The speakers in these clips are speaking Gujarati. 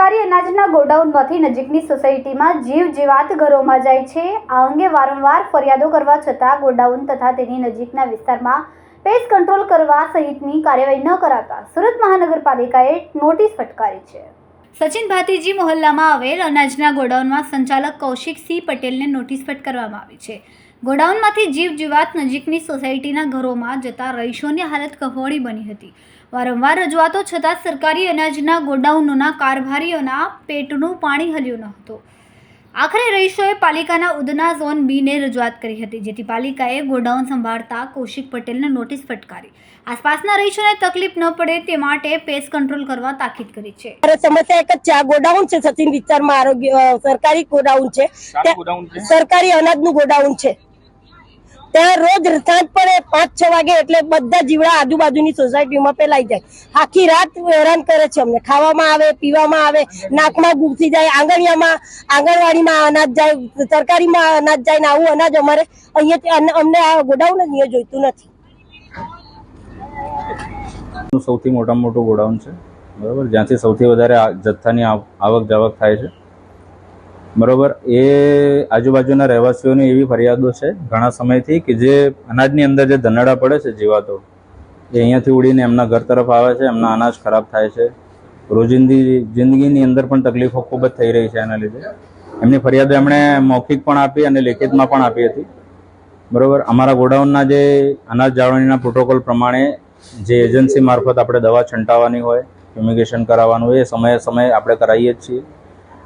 સરકારી અનાજના ગોડાઉનમાંથી નજીકની સોસાયટીમાં જીવ જીવાત ઘરોમાં જાય છે. આ અંગે વારંવાર ફરિયાદો કરવા છતાં ગોડાઉન તથા તેની નજીકના વિસ્તારમાં પેસ્ટ કંટ્રોલ કરવા સહિતની કાર્યવાહી ન કરાતા સુરત મહાનગરપાલિકાએ નોટિસ ફટકારી છે. સચિન ભાતીજી મોહલ્લામાં આવેલ અનાજના ગોડાઉનમાં સંચાલક કૌશિક સી પટેલને નોટિસ ફટકારવામાં આવી છે. ગોડાઉનમાંથી જીવ જીવાત નજીકની સોસાયટીના ઘરોમાં જતા રહીશોની હાલત કહોળી બની હતી. વારંવાર રજૂઆતો છતાં સરકારી અનાજના ગોડાઉનોના કારભારીઓના પેટનું પાણી હલ્યું ન હતું. આખરે રહીશોએ પાલિકાના ઉધના ઝોન બીને રજૂઆત કરી હતી જેથી પાલિકાએ ગોડાઉન સંભાળતા કૌશિક પટેલને નોટિસ ફટકારી. આસપાસના રહીશોને તકલીફ ન પડે તે માટે પેસ્ટ કંટ્રોલ કરવા તાકીદ કરી છે. સમસ્યા એક જ છે આ ગોડાઉન છે સચિન વિસ્તારમાં આરોગ્ય સરકારી ગોડાઉન છે? સરકારી અનાજનું ગોડાઉન છે. ત્યાં રોજ સાંજ પડે પાંચ છ વાગે એટલે બધા જીવડા આજુબાજુની સોસાયટીમાં ફેલાઈ જાય. આખી રાત હેરાન કરે છે અમને. ખાવામાં આવે, પીવામાં આવે, નાકમાં ગુપસી જાય આંગણિયામાં આંગણવાડીમાં અનાજ જાય સરકારીમાં અનાજ જાય ને આવું અનાજ અમારે અહીંયાથી અન- અમને આ ગોડાઉન જ અહીંયા જોઈતું નથી. સૌથી મોટામાં મોટું ગોડાઉન છે. બરાબર? જ્યાંથી સૌથી વધારે જથ્થાની આવ- આવક જાવક થાય છે. બરાબર, એ આજુબાજુના રહેવાસીઓની એવી ફરિયાદો છે ઘણા સમયથી કે જે અનાજની અંદર જે ધનડા પડે છે જીવાતો, એ અહીંયાથી ઉડીને એમના ઘર તરફ આવે છે, એમના અનાજ ખરાબ થાય છે. રોજિંદી જિંદગીની અંદર પણ તકલીફો ખૂબ જ થઈ રહી છે એના લીધે. એમની ફરિયાદો એમણે મૌખિક પણ આપી અને લેખિતમાં પણ આપી હતી. બરોબર, અમારા ગોડાઉનના જે અનાજ જાળવણીના પ્રોટોકોલ પ્રમાણે જે એજન્સી મારફત આપણે દવા છંટાવવાની હોય, ફ્યુમિગેશન કરાવવાનું હોય, એ સમયે સમયે આપણે કરાવીએ જ છીએ.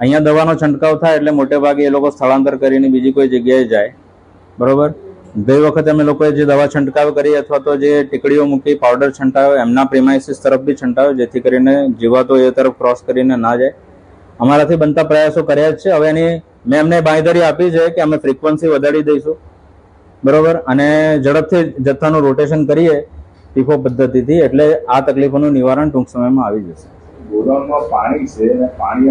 અહીંયા દવાનો છંટકાવ થાય એટલે મોટે ભાગે એ લોકો સ્થળાંતર કરીને બીજી કોઈ જગ્યાએ જાય. બરોબર? ગઈ વખતે અમે લોકોએ જે દવા છંટકાવ કરી અથવા તો જે ટીકડીઓ મૂકી પાવડર છંટાવ્યો એમના પ્રેમાઇસીસ તરફ બી છંટાવ્યો જેથી કરીને જીવાતો એ તરફ ક્રોસ કરીને ના જાય. અમારાથી બનતા પ્રયાસો કર્યા જ છે. હવે એની મેં એમને બાંયધરી આપી છે કે અમે ફ્રીક્વન્સી વધારી દઈશું. બરોબર? અને ઝડપથી જથ્થાનું રોટેશન કરીએ ટીફો પદ્ધતિથી, એટલે આ તકલીફોનું નિવારણ ટૂંક સમયમાં આવી જશે. ગોડાઉનમાં પાણી છે અને પાણી